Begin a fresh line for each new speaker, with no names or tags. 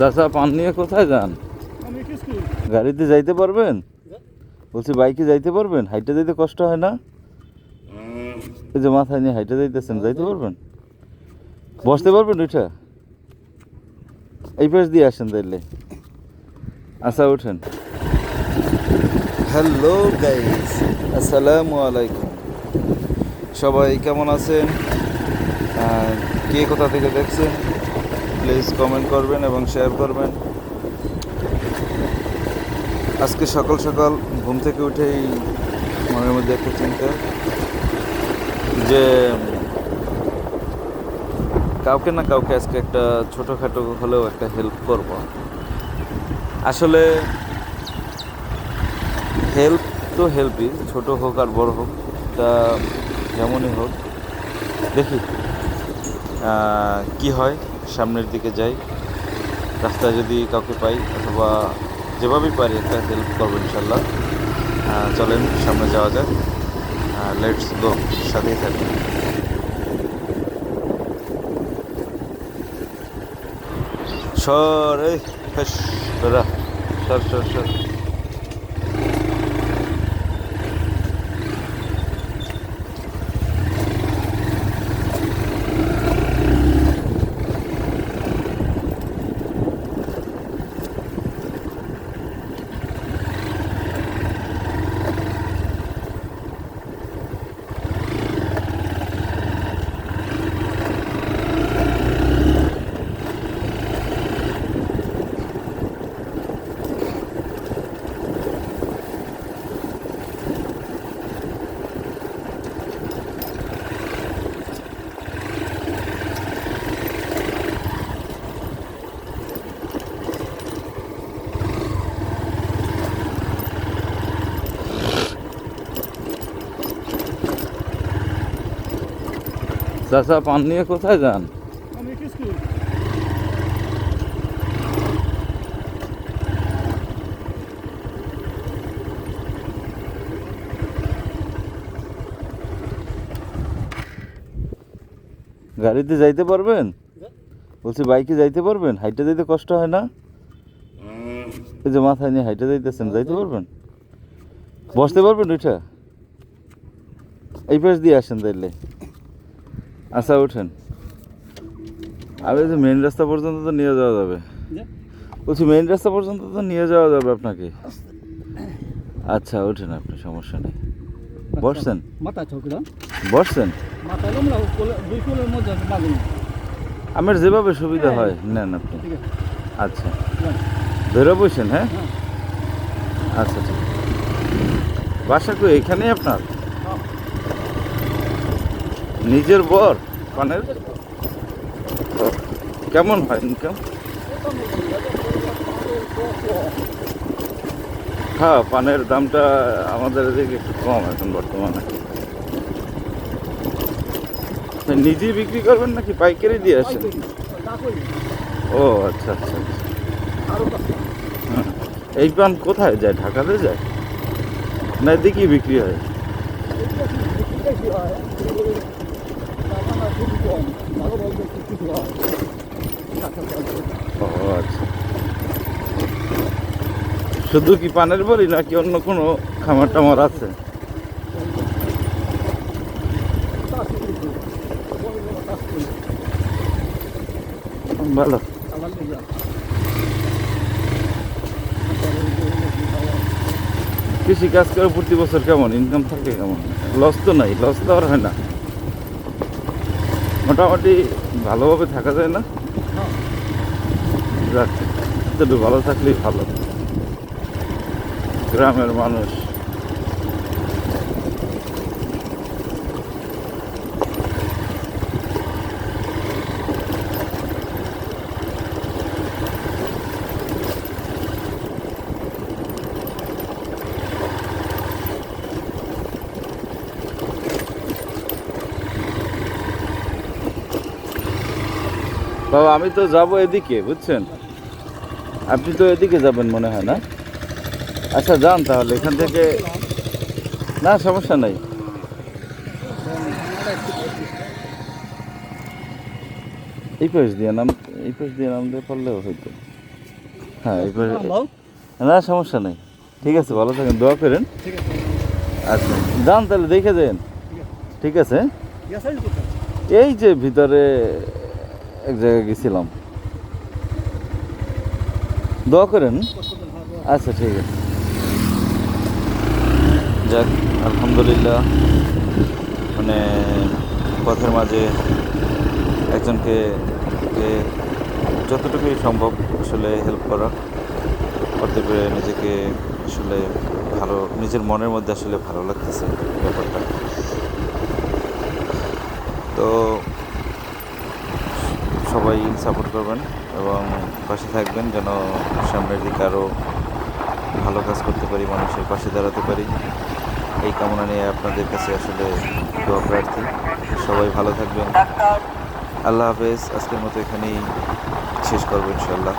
চাচা পান নিয়ে কোথায় যান? গাড়িতে যাইতে পারবেন? বলছি বাইকে যাইতে পারবেন? হাইটে যাইতে কষ্ট হয় না? এই যে মাথায় নিয়ে হাইটে যাইতেছেন যাইতে পারবেন? বসতে পারবেন ওইটা এই পাশ দিয়ে আসেন তাইলে। আচ্ছা ওঠেন হ্যালো গাইস আসসালামু আলাইকুম। সবাই কেমন আছেন? কে কোথা থেকে দেখছেন? প্লিজ কমেন্ট করবেন এবং শেয়ার করবেন। আজকে সকাল সকাল ঘুম থেকে উঠেই মনের মধ্যে একটা চিন্তা যে, কাউকে না কাউকে আজকে একটা ছোটোখাটো হলেও একটা হেল্প করব। আসলে হেল্প তো হেল্পই ছোট হোক আর বড় হোক, তা যেমনই হোক, দেখি কি হয়। সামনের দিকে যাই। রাস্তায় যদি কাউকে পাই অথবা যেভাবেই পারি একটা হেল্প করব ইনশাল্লাহ চলেন, সামনে যাওয়া যাক। লেটস গো সাথেই থাকি সর, এই সর সর সর। চাচা পান নিয়ে কোথায় যান? গাড়িতে যাইতে পারবেন? বলছি বাইকে যাইতে পারবেন? হাইটে যাইতে কষ্ট হয় না? এই যে মাথায় নিয়ে হাইটে যাইতেছেন যাইতে পারবেন? বসতে পারবেন ওইটা? এই পাশ দিয়ে আসেন তাইলে। আচ্ছা ওঠেন আর এই যে মেন রাস্তা পর্যন্ত তো নিয়ে যাওয়া যাবে। বলছি মেন রাস্তা পর্যন্ত তো নিয়ে যাওয়া যাবে আপনাকে? আচ্ছা ওঠেন আপনি সমস্যা নেই। বসছেন? বসছেন?
মধ্যে
আমার যেভাবে সুবিধা হয়। নেন আপনি। আচ্ছা।
যান।
ধরে বসেন হ্যাঁ?
হ্যাঁ।
আচ্ছা ঠিক। বাসা কই এখানেই আপনার?
হ্যাঁ।
নিজের বর, পানের? কেমন হয় ইনকাম হ্যাঁ পানের দামটা আমাদের এদিকে একটু কম এখন বর্তমানে। তা নিজেই বিক্রি করবেন নাকি পাইকারি দিয়ে আসেন? ও আচ্ছা আচ্ছা আচ্ছা। এই পান কোথায় যায়? ঢাকাতে যায়? না এদিকেই বিক্রি হয়? শুধু কি পানের বড়ি নাকি অন্য কোনো খামার টামার আছে? ভালো। কৃষি কাজ করে প্রতি বছর কেমন? ইনকাম থাকে কেমন? লস তো নাই লস তো আর হয় না। মোটামুটি ভালোভাবে থাকা যায় না? যাক একটু ভালো থাকলেই ভালো। গ্রামের মানুষ। বাবা আমি তো যাব এদিকে বুঝছেন? আপনি তো এদিকে যাবেন মনে হয় না? আচ্ছা যান তাহলে এখান থেকে না সমস্যা নাই। এই পাশ দিয়ে নাম এই পাশ দিয়ে নামতে পারলেও হয়তো হ্যাঁ এরপরে
ভাও
না সমস্যা নেই। ঠিক আছে ভালো থাকেন দোয়া করেন। আচ্ছা যান তাহলে দেখে যান।
ঠিক আছে।
এই যে ভিতরে এক জায়গায় গেছিলাম। দোয়া করেন। আচ্ছা ঠিক আছে। যাক, আলহামদুলিল্লাহ। মানে পথের মাঝে একজনকে যতটুকুই সম্ভব আসলে হেল্প করা। করতে পেরে নিজেকে আসলে ভালো, নিজের মনের মধ্যে আসলে ভালো লাগতেছে ব্যাপারটা। তো সবাই সাপোর্ট করবেন এবং পাশে থাকবেন যেন সামনের দিকে আরও ভালো কাজ করতে পারি, মানুষের পাশে দাঁড়াতে পারি। এই কামনা নিয়ে আপনাদের কাছে আসলে দোয়া প্রার্থী। সবাই ভালো থাকবেন। আল্লাহ হাফেজ। আজকের মতো এখানেই শেষ করব ইনশাল্লাহ